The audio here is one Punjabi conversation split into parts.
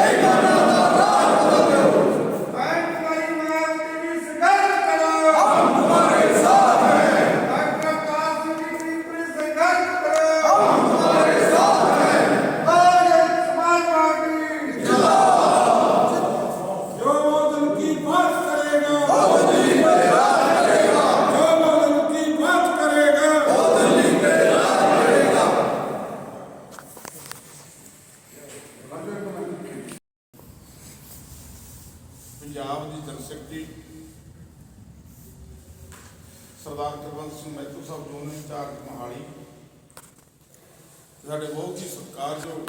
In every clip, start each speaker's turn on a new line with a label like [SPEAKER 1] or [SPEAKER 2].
[SPEAKER 1] জয় ਜੋਨ ਮਹਾਲੀ ਸਾਡੇ ਬਹੁਤ ਹੀ ਸਤਿਕਾਰਯੋਗ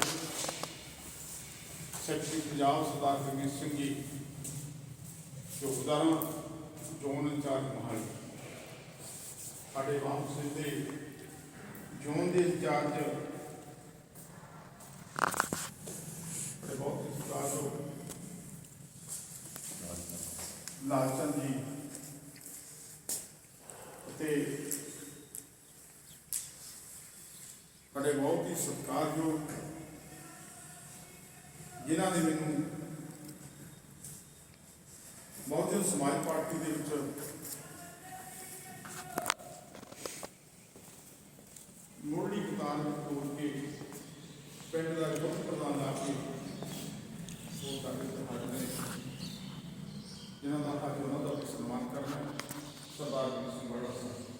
[SPEAKER 1] ਸੈਕਟਰੀ ਪੰਜਾਬ ਸਰਦਾਰ ਗੁਰਮੀਤ ਸਿੰਘ ਜੀ, ਯੋਗਦਾਨ ਜੋਨ ਇੰਚਾਰਜ ਮਹਾਲੀ ਸਾਡੇ ਵਾਮ ਸਿੰਘ ਜੋਨ ਦੇ ਇੰਚਾਰਜ ਸਾਡੇ ਬਹੁਤ ਹੀ ਸਤਿਕਾਰਯੋਗ ਲਾਲਚੰਦ ਜੀ ਅਤੇ ਸਾਡੇ ਬਹੁਤ ਹੀ ਸਤਿਕਾਰਯੋਗ ਜਿਨ੍ਹਾਂ ਨੇ ਮੈਨੂੰ ਬਹੁਜਨ ਸਮਾਜ ਪਾਰਟੀ ਦੇ ਵਿੱਚ ਮੁੱਢਲੀ ਕਤਾਰ ਤੋੜ ਕੇ ਪਿੰਡ ਦਾ ਯੁੱਧ ਪ੍ਰਧਾਨ ਲਾ ਕੇ ਉਹ ਤੱਕ ਤੁਹਾਡੇ ਨੇ। ਜਿਨ੍ਹਾਂ ਦਾ ਅੱਜ ਉਹਨਾਂ ਦਾ ਸਨਮਾਨ ਕਰਨਾ ਸਰਦਾਰ ਜੀ ਸਿੰਘ ਬੜਾ ਸਾਹਿਬ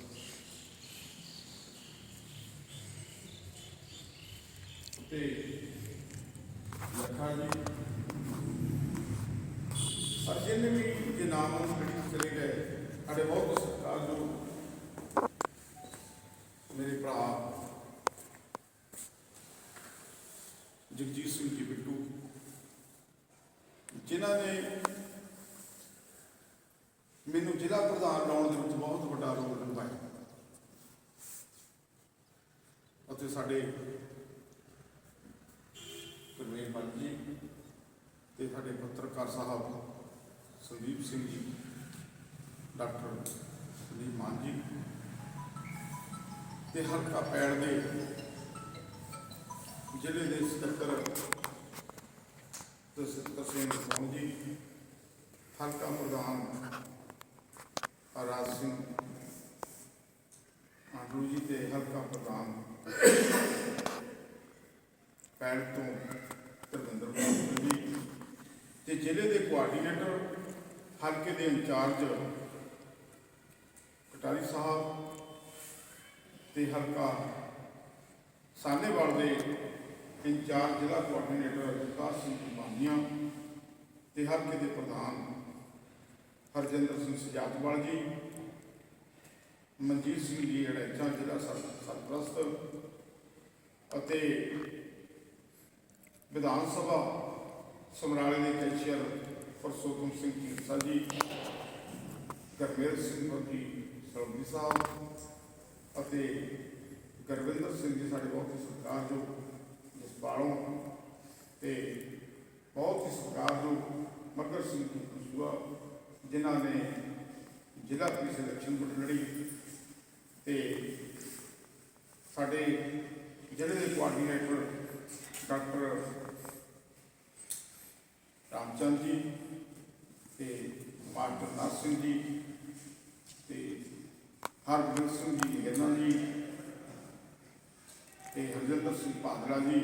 [SPEAKER 1] ਤੇ ਲੱਖਾ ਜੀ। ਔਰ ਜਿੰਨੇ ਵੀ ਜੇ ਨਾਮ ਨੂੰ ਚਲੇ ਗਏ, ਸਾਡੇ ਬਹੁਤ ਸਤਿਕਾਰਯੋਗ ਮੇਰੇ ਭਰਾ ਜਗਜੀਤ ਸਿੰਘ ਜੀ ਬਿੱਟੂ, ਜਿਨ੍ਹਾਂ ਨੇ ਮੈਨੂੰ ਜ਼ਿਲ੍ਹਾ ਪ੍ਰਧਾਨ ਬਣਾਉਣ ਦੇ ਵਿੱਚ ਬਹੁਤ ਵੱਡਾ ਰੋਲ ਨਿਭਾਇਆ। ਅਤੇ ਸਾਡੇ ਗੁਰਮੇਲ ਬੱਲ ਜੀ ਤੇ ਸਾਡੇ ਪੱਤਰਕਾਰ ਸਾਹਿਬ, ਸੰਦੀਪ ਸਿੰਘ ਜੀ, ਡਾਕਟਰ ਸੰਦੀਪ ਮਾਨ ਜੀ ਤੇ ਹਲਕਾ ਪੈੜ ਦੇ ਜ਼ਿਲ੍ਹੇ ਦੇ ਸਕੱਤਰ ਤਸੀਮ ਸਿੰਘ ਜੀ, ਹਲਕਾ ਪ੍ਰਧਾਨ ਰਾਜ ਸਿੰਘ ਆਂਡੂ ਜੀ ਤੇ ਹਲਕਾ ਪ੍ਰਧਾਨ ਪੈੜ ਤੋਂ ਧਰਮਿੰਦਰ ਬਾਬੂ ਜੀ ਤੇ ਜ਼ਿਲ੍ਹੇ ਦੇ ਕੋਆਰਡੀਨੇਟਰ ਹਲਕੇ ਦੇ ਇੰਚਾਰਜ, ਕਟਾਰੀ ਸਾਹਿਬ ਤੇ ਹਲਕਾ ਸਾਨੇਵਾਲ ਦੇ ਇੰਚਾਰਜ, ਜ਼ਿਲ੍ਹਾ ਕੋਆਰਡੀਨੇਟਰ ਵਿਕਾਸ ਸਿੰਘ ਬਾਨੀਆਂ ਤੇ ਹਲਕੇ ਦੇ ਪ੍ਰਧਾਨ ਹਰਜਿੰਦਰ ਸਿੰਘ ਸਜਾਤਵਾਲ ਜੀ, ਮਨਜੀਤ ਸਿੰਘ ਜੀ ਅੜੈਚਾ ਜ਼ਿਲ੍ਹਾ ਸਰਪ੍ਰਸਤ ਅਤੇ ਵਿਧਾਨ ਸਭਾ ਸਮਰਾਲੇ ਦੇ ਕੈਸ਼ੀਅਰ ਪਰਸੋਤਮ ਸਿੰਘ ਢੀਂਡਸਾ ਜੀ, ਗਰਮੇਲ ਸਿੰਘ ਵਰਗੀ ਸਰਵੀ ਸਾਹਿਬ ਅਤੇ ਗੁਰਵਿੰਦਰ ਸਿੰਘ ਜੀ ਸਾਡੇ ਬਹੁਤ ਹੀ ਸਤਿਕਾਰਯੋਗ ਜਸਪਾਲੋਂ ਤੇ ਬਹੁਤ ਹੀ ਸਤਿਕਾਰਯੋਗ ਮੱਗਰ ਸਿੰਘ ਜੀ ਕਸੂਆ, ਜਿਨ੍ਹਾਂ ਨੇ ਜ਼ਿਲ੍ਹਾ ਪੁਲਿਸ ਇਲੈਕਸ਼ਨ ਬਟਲੜੀ ਤੇ ਸਾਡੇ ਜ਼ਿਲ੍ਹੇ ਦੇ ਕੋਆਰਡੀਨੇਟਰ ਡਾਕਟਰ ਰਾਮਚੰਦ ਜੀ ਤੇ ਮਾਸਟਰ ਨਾਥ ਸਿੰਘ ਜੀ ਤੇ ਹਰਗੋਬਿੰਦ ਸਿੰਘ ਜੀ ਇਹਨਾਂ ਜੀ ਤੇ ਹਰਜਿੰਦਰ ਸਿੰਘ ਭਾਦਲਾ ਜੀ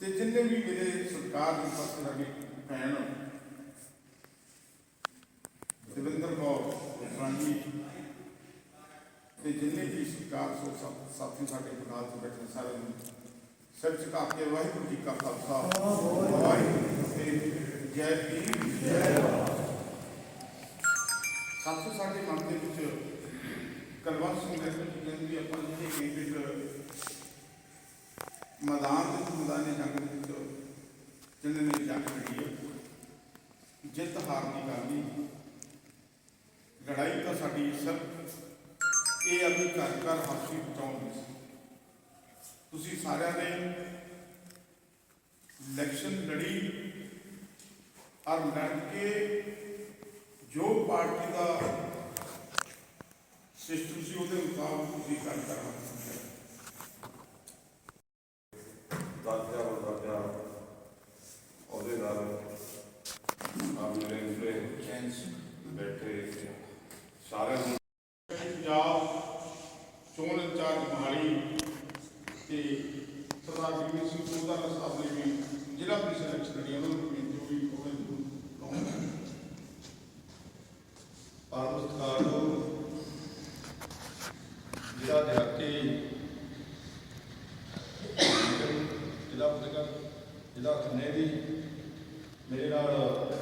[SPEAKER 1] ਤੇ ਜਿੰਨੇ ਵੀ ਮੇਰੇ ਸਰਕਾਰ ਦੇ ਪਾਸੇ ਲੱਗੇ ਭੈਣ ਦਵਿੰਦਰ ਕੌਰ ਰਾਣੀ ਤੇ ਜਿੰਨੇ ਵੀ ਸਰਕਾਰ ਸੋ ਸਾਥੀ ਸਾਡੇ ਬਨਾਲ ਤੇ ਬੈਠੇ ਸਾਰਿਆਂ ਨੂੰ ਸਿਰ ਝੁਕਾ ਕੇ ਵਾਹਿਗੁਰੂ ਜੀ ਕਾ ਖਾਲਸਾ। ਵਾਹਿਗੁਰੂ ਜੀ ਕੀ ਫਤਿਹ ਜੈ ਭੀਮ ਜੈ ਸਾਥੀ ਸਾਡੇ ਮਨ ਦੇ ਵਿੱਚ ਕਲਵੰਤ ਸਿੰਘ ਦੇ ਵਿੱਚ ਕਹਿੰਦੀ ਆਪਾਂ ਜਿਹੜੇ ਕੈਂਡੀਡੇਟ ਮੈਦਾਨ ਦੇ ਮੈਦਾਨੇ ਜੰਗ ਦੇ ਵਿੱਚ ਜਿੰਨੇ ਨੇ ਜੰਗ ਲੜੀ ਹੈ ਜਿੱਤ ਹਾਰ ਦੀ ਗੱਲ ਨਹੀਂ ਲੜਾਈ ਤਾਂ ਸਾਡੀ ਸਿਰਫ ਇਹ ਆਪਣੀ ਘਰ ਘਰ ਹਾਸੀ ਬਚਾਉਣ ਦੀ ਸੀ। ਤੁਸੀਂ ਸਾਰਿਆਂ ਨੇ ਇਲੈਕਸ਼ਨ ਲੜੀ ਔਰ ਲੜ ਕੇ ਜੋ ਪਾਰਟੀ ਦਾ ਸਿਸਟਮ ਸੀ ਉਹਦੇ ਮੁਤਾਬਕ ਤੁਸੀਂ ਕੰਮ ਕਰਨਾ ਸੀ
[SPEAKER 2] ਦਾਤਿਆ ਵਰਤਾਤਿਆ ਉਹਦੇ ਨਾਲ ਆ ਮੇਰੇ ਉੱਤੇ ਬੈਠੇ ਸਾਰਿਆਂ ਨੂੰ
[SPEAKER 1] ਪੰਜਾਬ ਚੋਣ ਇੰਚਾਰਜ ਮਹਾਲੀ ਤੇ ਸਰਦਾਰ ਗੁਰਮੀਤ ਸਿੰਘ ਸੋਧਾ ਦਾ ਸਾਹਿਬ ਨੇ ਵੀ ਜ਼ਿਲ੍ਹਾ ਪੁਲਿਸ ਇਲੈਕਸ਼ਨ ਲੜੀ ਉਹਨਾਂ ਨੂੰ ਵੀ ਜੋ ਵੀ ਉਹਨਾਂ ਨੂੰ ਕਹੂੰਗਾ
[SPEAKER 3] ਪਾਰਮਸਤਕਾਰ ਨੂੰ ਜ਼ਿਲ੍ਹਾ ਦਿਹਾਤੀ ਜ਼ਿਲ੍ਹਾ ਪੱਤਰਕਾਰ ਜ਼ਿਲ੍ਹਾ ਖੰਨੇ ਦੀ ਮੇਰੇ ਨਾਲ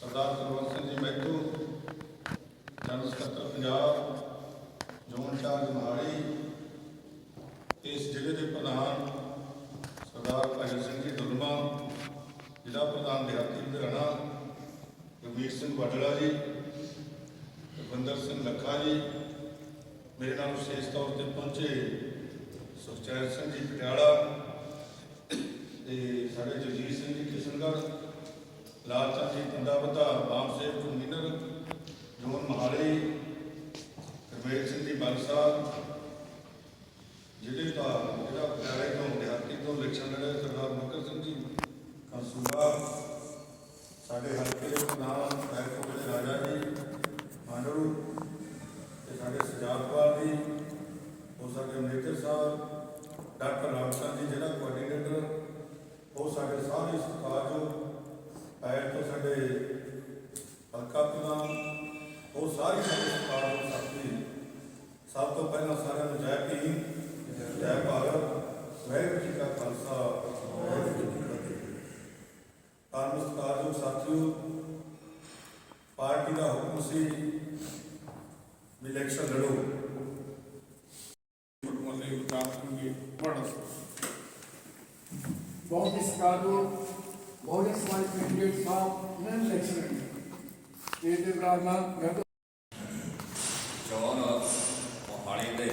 [SPEAKER 3] ਸਰਦਾਰ ਕੁਲਵੰਤ ਸਿੰਘ ਜੀ ਮੈਥੂ ਜਨਰਲ ਸੁਖਵਿੰਦਰ ਸਿੰਘ ਲੱਖਾ ਜੀ ਮੇਰੇ ਨਾਲ ਵਿਸ਼ੇਸ਼ ਤੌਰ ਤੇ ਪਹੁੰਚੇ ਸੁਖਚੈਨ ਸਿੰਘ ਜੀ ਪਟਿਆਲਾ ਤੇ ਸਾਡੇ ਜਗਜੀਤ ਸਿੰਘ ਜੀ ਕਿਸ਼ਨਗੜ੍ਹ, ਲਾਲ ਜੀ ਪਿੰਡਾ ਵਧਾ ਬਾਮ ਸੇਵ ਕਨਵੀਨਰ ਜੋਨ ਮਹਾਲੀ, ਕਰਮੇਲ ਸਿੰਘ ਜੀ ਬੰਸਾ, ਜਿਹੜੇ ਤਾਂ ਜਿਹੜਾ ਪਟਿਆਲੇ ਤੋਂ ਦਿਹਾਤੀ ਤੋਂ ਇਲੈਕਸ਼ਨ ਲੜੇ ਸਰਦਾਰ ਮਕਰ ਸਿੰਘ ਜੀ ਕੰਸੂਗਾ ਸਾਡੇ ਹਲਕੇ ਦੇ ਨਾਮ ਸਾਡੇ ਸਾਰੇ ਸਤਿਕਾਰਯੋਗ ਆਏ ਤੋਂ ਸਾਡੇ ਹਲਕਾ ਪ੍ਰਧਾਨ ਉਹ ਸਾਰੇ ਸਾਡੇ ਸਤਿਕਾਰਯੋਗ ਸਾਥੀ, ਸਭ ਤੋਂ ਪਹਿਲਾਂ ਸਾਰਿਆਂ ਨੂੰ ਜੈ ਭੀਮ, ਜੈ ਭਾਰਤ, ਵਾਹਿਗੁਰੂ ਜੀ ਕਾ ਖਾਲਸਾ, ਵਾਹਿਗੁਰੂ ਜੀ ਕੀ ਫਤਿਹ। ਧੰਨ ਸਤਿਕਾਰਯੋਗ ਸਾਥੀਓ, ਪਾਰਟੀ ਦਾ ਹੁਕਮ ਸੀ ਵੀ ਇਲੈਕਸ਼ਨ ਲੜੋ।
[SPEAKER 1] కాంగ్రెస్ కాదు బోనస్ మై క్యాండిడేట్ ఫామ్ నేను ఎక్సలెంట్ నేటివ్ రామ చాలా ಹಳೆಯದೇ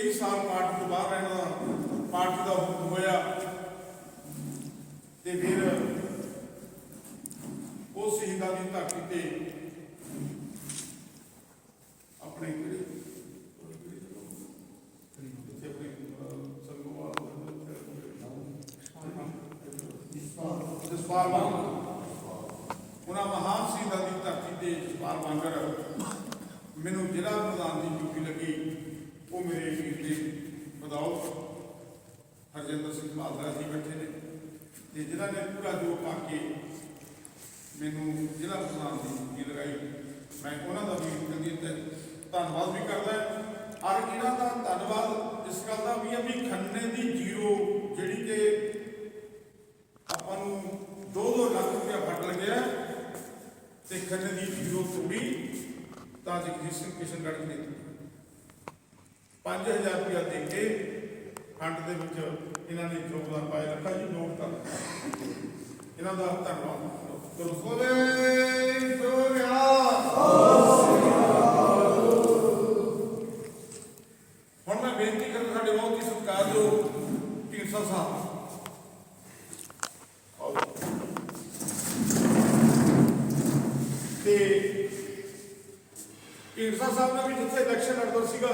[SPEAKER 1] ਕਈ ਸਾਲ ਪਾਰਟੀ ਤੋਂ ਬਾਹਰ ਰਹਿਣ ਦਾ ਪਾਰਟੀ ਦਾ ਹੁਕਮ ਹੋਇਆ ਤੇ ਫਿਰ ਉਹ ਸ਼ਹੀਦਾਂ ਦੀ ਧਰਤੀ ਤੇ ਆਪਣੇ ਕਿਹੜੇ ਜਿੱਥੇ ਆਪਣੇ ਅਹ, ਸੰਗੋਆ ਜਸਪਾਲ ਵਾਂਗ ਉਹਨਾਂ ਮਹਾਨ ਸ਼ਹੀਦਾਂ ਦੀ ਧਰਤੀ ਤੇ ਜਸਪਾਲ ਵਾਂਗਰ ਮੈਨੂੰ ਜ਼ਿਲ੍ਹਾ ਪ੍ਰਧਾਨ ਦੀ ਡਿਊਟੀ ਲੱਗੀ ਉਹ ਮੇਰੇ ਵੀਰ ਦੇ ਬਦੌਲਤ ਹਰਜਿੰਦਰ ਸਿੰਘ ਮਾਲਰਾ ਜੀ ਬੈਠੇ ਨੇ ਤੇ ਜਿਨ੍ਹਾਂ ਨੇ ਪੂਰਾ ਜੋਰ ਪਾ ਕੇ ਮੈਨੂੰ ਜ਼ਿਲ੍ਹਾ ਪ੍ਰਧਾਨ ਦੀ ਡਿਊਟੀ ਲਗਾਈ। ਮੈਂ ਉਹਨਾਂ ਦਾ ਵੀ ਕਦੀ ਧੰਨਵਾਦ ਵੀ ਕਰਦਾ ਹਾਂ। ਔਰ ਇਹਨਾਂ ਦਾ ਧੰਨਵਾਦ ਇਸ ਗੱਲ ਦਾ ਵੀ ਹੈ ਵੀ ਖੰਨੇ ਦੀ ਜੀਰੋ ਜਿਹੜੀ ਕਿ ਆਪਾਂ ਨੂੰ 2-2 ਲੱਖ ਰੁਪਇਆ ਫਟ ਲੱਗਿਆ ਤੇ ਖੰਨੇ ਦੀ ਜੀਰੋ ਤੋੜੀ ਤਾਂ ਜਗਜੀਤ ਸਿੰਘ ਕਿਸ਼ਨਗੜ੍ਹ ਜੀ ਨੇ 5000 ਰੁਪਇਆ ਦੇ ਕੇ ਫੰਡ ਦੇ ਵਿੱਚ ਇਹਨਾਂ ਨੇ ਯੋਗਦਾਨ ਪਾਇਆ। ਰੱਖਾ ਜੀ, ਨੋਟ ਕਰ। ਇਹਨਾਂ ਦਾ ਧੰਨਵਾਦ। ਹੁਣ ਮੈਂ ਬੇਨਤੀ ਕਰਦਾ ਸਾਡੇ ਬਹੁਤ ਹੀ ਸਤਿਕਾਰਯੋਗ ਢੀਂਡਸਾ ਸਾਹਿਬ ਤੇ ਢੀਂਡਸਾ ਸਾਹਿਬ ਨੇ ਵੀ ਜਿੱਥੇ ਇਲੈਕਸ਼ਨ ਲੜਦਾ ਸੀਗਾ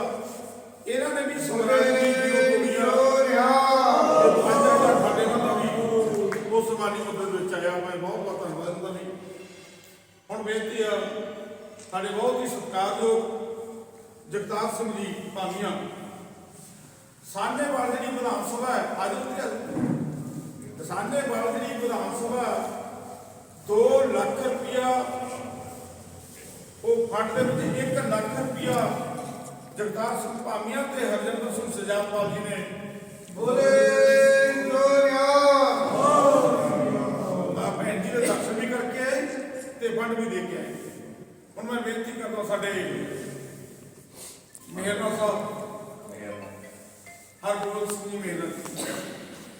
[SPEAKER 1] ਸਾਡੇ ਬਹੁਤ ਹੀ ਸਤਿਕਾਰਯੋਗ ਜਗਤਾਰ ਸਿੰਘ ਜੀ ਪਾਮੀਆਂ ਸਾਹਨੇਵਾਲ ਜਿਹੜੀ ਵਿਧਾਨ ਸਭਾ ਹੈ ਅੱਜ ਉਹ ਸਾਹਨੇਵਾਲ ਜਿਹੜੀ ਵਿਧਾਨ ਸਭਾ 2 ਲੱਖ ਰੁਪਇਆ ਉਹ ਫੰਡ ਦੇ ਵਿੱਚ 1 ਲੱਖ ਰੁਪਇਆ ਜਗਤਾਰ ਸਿੰਘ ਪਾਮੀਆਂ ਤੇ ਹਰਜਿੰਦਰ ਸਿੰਘ ਸਜਾਦਪਾਲ ਜੀ ਨੇ
[SPEAKER 4] ਬੋਲੇ ਲੋਇਆ
[SPEAKER 1] ਆ ਭੈਣ ਜੀ ਦੇ ਦਰਸ਼ਨ ਵੀ ਕਰਕੇ ਆਏ ਤੇ ਫੰਡ ਵੀ ਦੇ ਕੇ ਆਏ। ਹੁਣ ਮੈਂ ਬੇਨਤੀ ਕਰਦਾ ਸਾਡੇ ਮੇਹਰਨਾ ਸਾਹਿਬ ਹਰਗੋਬਿੰਦ ਸਿੰਘ ਜੀ ਮੇਹਰ।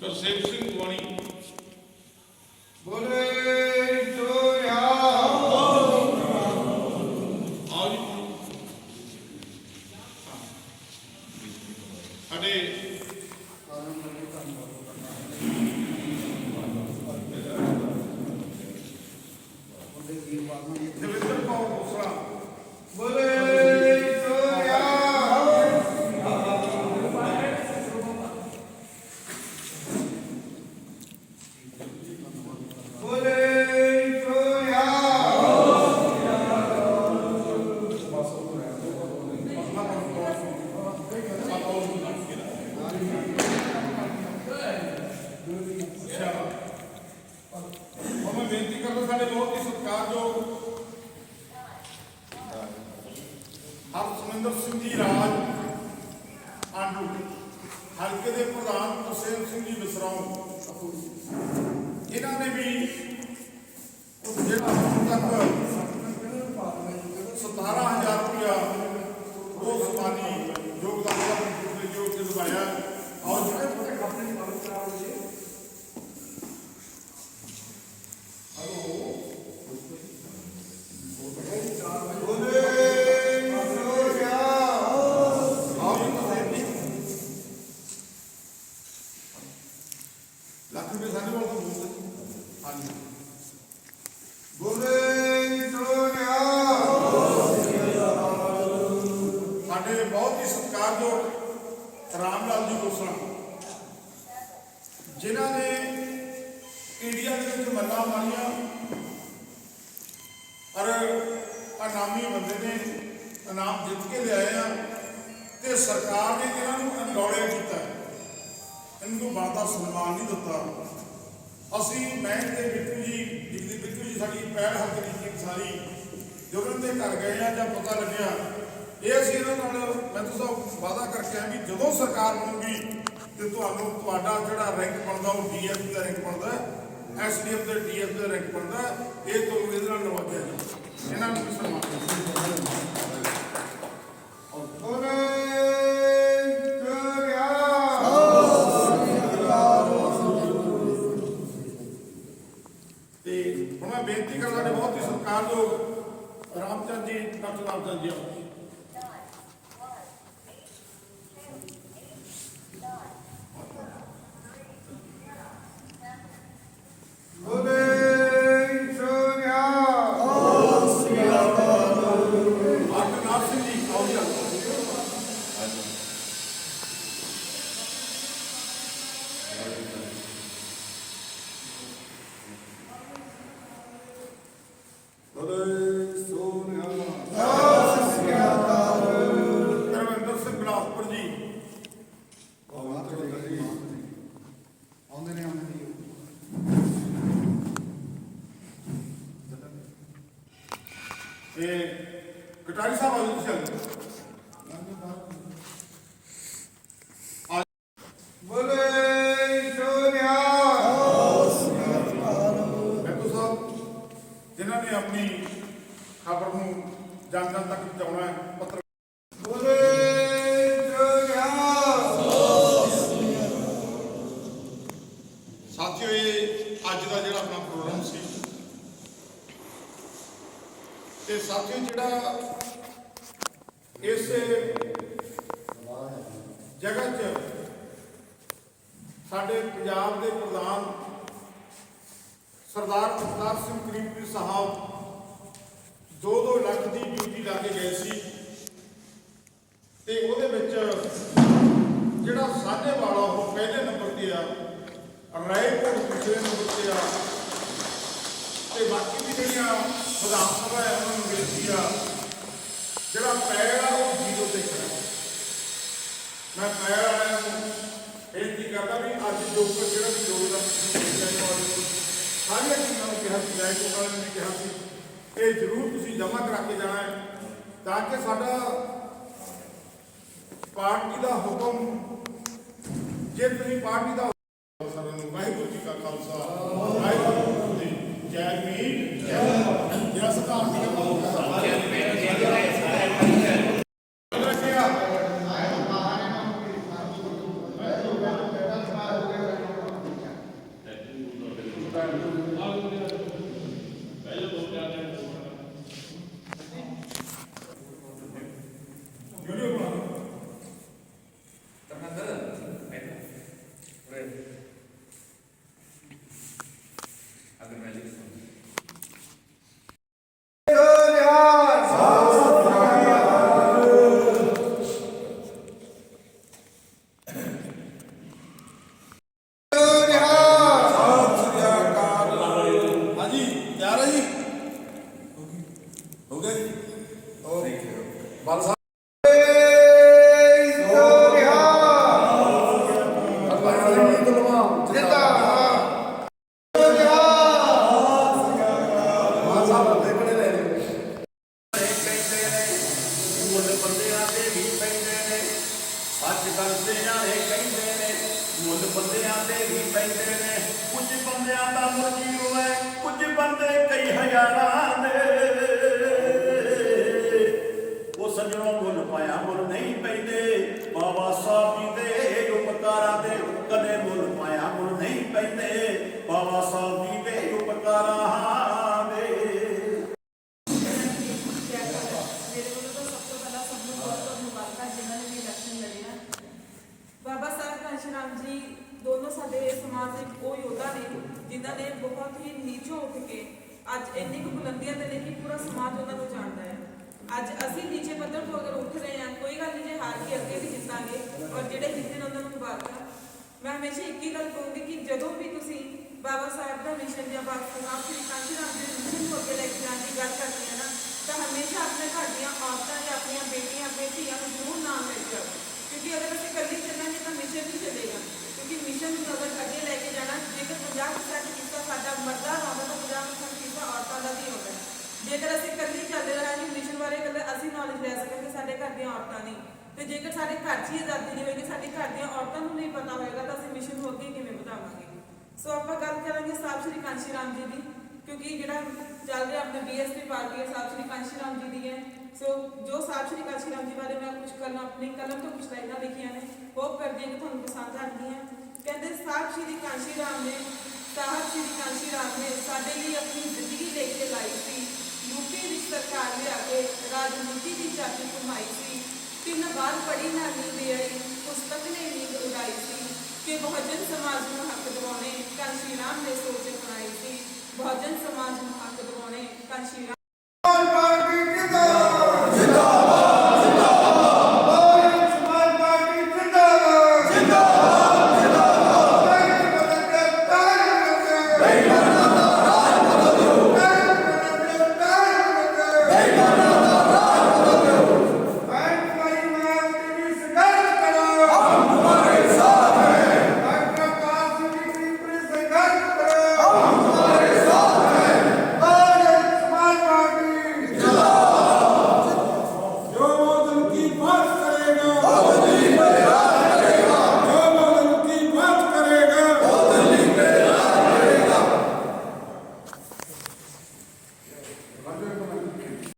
[SPEAKER 1] ਤਰਸੇਮ ਸਿੰਘ ਗਵਾਣੀ
[SPEAKER 4] ਬੋਲੇ ਲੋਇਆ
[SPEAKER 1] ਆਓ ਜੀ ਸਾਡੇ ਦਵਿੰਦਰ ਕੌਰ ਖੋਸਲਾ
[SPEAKER 4] ਬੋਲੇ ਲੋਇਆ ਬੋਲੇ ਲੋਇਆ
[SPEAKER 1] ਹੁਣ ਬੇਨਤੀ ਕਰਦਾ ਸਾਡੇ ਬਹੁਤ ਹੀ ਸਤਿਕਾਰਯੋਗ ਹਰਸਮਿੰਦਰ ਸਿੰਘ ਜੀ ਰਾਜ ਆਂਡੂ, ਹਲਕੇ ਦੇ ਪ੍ਰਧਾਨ ਤਰਸੇਮ ਸਿੰਘ ਜੀ ਵਿਸਰਾਉ ਇਹਨਾਂ ਨੇ ਵੀ ਉਹ ਜਿਹੜਾ ਹੁਣ ਤੱਕ 17000 ਰੁਪਇਆ ਉਹ ਸਮਾਨੀ ਯੋਗਦਾਨ ਦਾ ਪੂਰੇ ਜੋਗ ਤੇ ਦਵਾਇਆ ਔਰ ਜਿਹੜੇ
[SPEAKER 5] ਆਪਣੇ ਦੀ ਮਦਦ ਕਰਾ ਰਹੇ
[SPEAKER 4] ਬੋਲੇ ਲੋਇਆ
[SPEAKER 1] ਲੱਖ ਰੁਪਏ ਸਾਡੇ ਕੋਲ ਤਾਂ ਬਹੁਤ ਹੈ ਹਾਂਜੀ
[SPEAKER 4] ਬੋਲੇ
[SPEAKER 1] ਜਦੋਂ ਉਹਨਾਂ ਦੇ ਘਰ ਗਏ ਆ ਜਾਂ ਪਤਾ ਲੱਗਿਆ, ਇਹ ਅਸੀਂ ਇਹਨਾਂ ਨਾਲ, ਮੈਂ ਤੁਸੀਂ ਵਾਅਦਾ ਕਰਕੇ ਆ ਵੀ ਜਦੋਂ ਸਰਕਾਰ ਬਣੂਗੀ ਤੇ ਤੁਹਾਨੂੰ ਤੁਹਾਡਾ ਜਿਹੜਾ ਰੈਂਕ ਬਣਦਾ, ਉਹ ਡੀਐਫ ਦਾ ਰੈਂਕ ਬਣਦਾ, ਐਸਡੀਐਫ ਦਾ, ਡੀਐਫ ਦਾ ਰੈਂਕ ਬਣਦਾ, ਇਹ ਤੁਹਾਨੂੰ ਇਹਦੇ ਨਾਲ ਨਵਾਜਿਆ ਜੀ ਇਹਨਾਂ ਨੂੰ ਸਨਮਾਨ ਅਵਤਾਰ ਸਿੰਘ ਕਰੀਪੀ ਸਾਹਿਬ 2-2 ਲੱਖ ਦੀ ਡਿਊਟੀ ਲਾ ਕੇ ਗਏ ਸੀ ਤੇ ਉਹਦੇ ਵਿੱਚ ਜਿਹੜਾ ਸਾਢੇ ਵਾਲਾ ਉਹ ਪਹਿਲੇ ਨੰਬਰ ਤੇ ਆ, ਰਾਏਪੁਰ ਦੂਸਰੇ ਨੰਬਰ ਤੇ ਆ। ਤੇ ਬਾਕੀ ਵੀ ਜਿਹੜੀਆਂ ਵਿਧਾਨ ਸਭਾ ਹੈ, ਉਹਨਾਂ ਨੂੰ ਆ। ਜਿਹੜਾ ਪੈਰ ਆ, ਉਹ ਜ਼ੀਰੋ ਤੇ ਖੜਾ। ਮੈਂ ਪੈੜ ਵਾਲਿਆਂ ਨੂੰ ਬੇਨਤੀ ਕਰਦਾ ਵੀ ਅੱਜ ਜੋਕਰ ਜਿਹੜਾ ਵੀ ਯੋਗਦਾਨ ਦਿੱਤਾ ਹੈ ਸਾਰੀਆਂ ਚੀਜ਼ਾਂ ਨੂੰ ਕਿਹਾ ਸੀ ਲਾਈਟ ਕੋਲ
[SPEAKER 4] ਨੇ ਕਿਹਾ ਸੀ, ਇਹ ਜ਼ਰੂਰ ਤੁਸੀਂ
[SPEAKER 3] ਜਮ੍ਹਾਂ ਕਰਾ ਕੇ ਜਾਣਾ ਹੈ,
[SPEAKER 4] ਤਾਂ ਕਿ ਸਾਡਾ ਪਾਰਟੀ ਦਾ ਹੁਕਮ, ਜੇ ਤੁਸੀਂ ਪਾਰਟੀ ਦਾ ਬੰਦਿਆਂ ਦਾ ਮੁਰਜੀ ਹੋਏ ਕੁਝ ਬੰਦੇ ਕਈ ਹਜ਼ਾਰਾਂ ਦੇ ਉਹ ਸੱਜਣੋਂ ਮੁੱਲ ਪਾਇਆ ਮੁੱਲ ਨਹੀਂ ਪੈਂਦੇ ਬਾਬਾ ਸਾਹਿਬ ਜੀ ਦੇ ਉਪਕਾਰਾਂ ਦੇ ਕਦੇ ਮੁੱਲ ਪਾਇਆ ਮੁੱਲ ਨਹੀਂ ਪੈਂਦੇ ਬਾਬਾ ਸਾਹਿਬ ਜੀ ਦੇ ਉਪਕਾਰਾਂ ਦੇ
[SPEAKER 6] ਮੇਰੇ ਵੱਲੋਂ ਤਾਂ ਸਭ ਤੋਂ ਪਹਿਲਾਂ ਸਭ ਨੂੰ ਬਹੁਤ ਬਹੁਤ ਮੁਬਾਰਕਾਂ ਜਿਨ੍ਹਾਂ ਨੇ ਵੀ ਇਲੈਕਸ਼ਨ ਲੜੇ ਆ ਬਾਬਾ ਸਾਹਿਬ ਘਨਸ਼ਰਾਮ ਜੀ ਦੋਨੋਂ ਸਾਡੇ ਸਮਾਜ ਦੇ ਉਹ ਯੋਧਾ ਨੇ ਜਿਨ੍ਹਾਂ ਨੇ ਬਹੁਤ ਹੀ ਨੀਚੋਂ ਉੱਠ ਕੇ ਅੱਜ ਇੰਨੀ ਕੁ ਬੁਲੰਦੀਆਂ ਤੇ ਨੇ ਕਿ ਪੂਰਾ ਸਮਾਜ ਉਹਨਾਂ ਨੂੰ ਜਾਣਦਾ ਹੈ। ਅੱਜ ਅਸੀਂ ਨੀਚੇ ਪੱਧਰ ਤੋਂ ਅਗਰ ਉੱਠ ਰਹੇ ਹਾਂ, ਕੋਈ ਗੱਲ ਨਹੀਂ, ਜੇ ਹਾਰ ਕੇ ਅੱਗੇ ਵੀ ਜਿੱਤਾਂਗੇ ਔਰ ਜਿਹੜੇ ਜਿੱਤੇ ਨੇ ਉਹਨਾਂ ਨੂੰ ਮੁਬਾਰਕਾਂ ਮੈਂ ਹਮੇਸ਼ਾ ਇੱਕ ਹੀ ਗੱਲ ਕਹੂੰਗੀ ਕਿ ਜਦੋਂ ਵੀ ਤੁਸੀਂ ਬਾਬਾ ਸਾਹਿਬ ਦਾ ਮਿਸ਼ਨ ਜਾਂ ਬਾਬਾ ਸਾਹਿਬ ਸ੍ਰੀ ਕਾਂਸ਼ੀਰਾਮ ਜੀ ਦੇ ਮਿਸ਼ਨ ਨੂੰ ਅੱਗੇ ਲੈ ਕੇ ਜਾਣ ਦੀ ਗੱਲ ਕਰਦੇ ਆ ਨਾ, ਤਾਂ ਹਮੇਸ਼ਾ ਆਪਣੇ ਘਰ ਦੀਆਂ ਔਰਤਾਂ ਜਾਂ ਆਪਣੀਆਂ ਬੇਟੀਆਂ ਆਪਣੇ ਧੀਆਂ ਨੂੰ ਜ਼ਰੂਰ ਨਾਮ ਲੈ ਕੇ ਆਓ ਕਿਉਂਕਿ ਅਗਰ ਅਸੀਂ ਇਕੱਲੇ ਚੱਲਾਂਗੇ ਤਾਂ ਮਿਸ਼ਨ ਨਹੀਂ ਚੱਲੇਗਾ। ਕਿਉਂਕਿ ਮਿਸ਼ਨ ਨੂੰ ਅਗਰ ਅੱਗੇ ਲੈ ਕੇ ਜਾਣਾ, ਜੇਕਰ 50% ਹਿੱਸਾ ਸਾਡਾ ਮਰਦਾਂ ਦਾ ਆਉਂਦਾ ਤਾਂ 50% ਹਿੱਸਾ ਔਰਤਾਂ ਦਾ ਵੀ ਆਉਂਦਾ ਹੈ। ਜੇਕਰ ਅਸੀਂ ਇਕੱਲੇ ਚੱਲਦੇ ਰਹਾਂਗੇ ਮਿਸ਼ਨ ਬਾਰੇ ਇਕੱਲੇ ਅਸੀਂ ਨੌਲੇਜ ਲੈ ਸਕਾਂਗੇ ਸਾਡੇ ਘਰ ਦੀਆਂ ਔਰਤਾਂ ਨਹੀਂ ਤੇ ਜੇਕਰ ਸਾਡੇ ਘਰ 'ਚ ਹੀ ਆਜ਼ਾਦੀ ਨਹੀਂ ਹੋਏਗੀ ਸਾਡੇ ਘਰ ਦੀਆਂ ਔਰਤਾਂ ਨੂੰ ਨਹੀਂ ਪਤਾ ਹੋਏਗਾ ਤਾਂ ਅਸੀਂ ਮਿਸ਼ਨ ਨੂੰ ਅੱਗੇ ਕਿਵੇਂ ਵਧਾਵਾਂਗੇ ਸੋ ਆਪਾਂ ਗੱਲ ਕਰਾਂਗੇ ਸਾਹਿਬ ਸ਼੍ਰੀ ਕਾਂਸ਼ੀ ਰਾਮ ਜੀ ਦੀ ਕਿਉਂਕਿ ਜਿਹੜਾ ਚੱਲ ਰਿਹਾ ਆਪਣੇ ਬੀਐਸਪੀ ਪਾਰਟੀ ਹੈ ਸਾਹਿਬ ਸ਼੍ਰੀ ਕਾਂਸ਼ੀ ਰਾਮ ਜੀ ਦੀ ਹੈ ਸੋ ਜੋ ਸਾਹਿਬ ਸ਼੍ਰੀ ਕਾਂਸ਼ੀ ਰਾਮ ਜੀ ਬਾਰੇ ਮੈਂ ਕੁਝ ਕਲਮ ਆਪਣੀ ਕਲਮ ਤੋਂ ਕੁਝ ਲਾਈਨਾਂ ਲਿਖੀਆਂ ਨੇ ਹੋਪ ਕਰਦੀ ਹਾਂ ਕਿ ਤੁਹਾਨੂੰ ਪਸੰਦ ਆਣਗੀਆਂ ਕਹਿੰਦੇ ਸਾਹਿਬ ਸ਼੍ਰੀ ਕਾਂਸ਼ੀ ਰਾਮ ਨੇ ਸਾਹਿਬ ਸ੍ਰੀ ਕਾਂਸ਼ੀ ਰਾਮ ਨੇ ਸਾਡੇ ਲਈ ਆਪਣੀ ਜ਼ਿੰਦਗੀ ਦੇ ਕੇ ਲਾਈ ਸੀ। ਯੂਪੀ ਵਿੱਚ ਸਰਕਾਰ ਲਿਆ ਕੇ ਰਾਜਨੀਤੀ ਦੀ ਚਾਬੀ ਕਮਾਈ ਸੀ। ਤਿੰਨ ਬਾਰ ਪੜੀ ਨਾ ਨੀਂਦ ਆਈ, ਪੁਸਤਕ ਨੇ ਨੀਂਦ ਉਡਾਈ ਸੀ ਕਿ ਬਹੁਜਨ ਸਮਾਜ ਨੂੰ ਹੱਕ ਦਿਵਾਉਣੇ ਕਾਂਸ਼ੀ ਰਾਮ ਨੇ ਸੋਚ ਬਣਾਈ ਸੀ। ਬਹੁਜਨ ਸਮਾਜ ਨੂੰ ਹੱਕ ਦਿਵਾਉਣੇ ਕਾਂਸ਼ੀ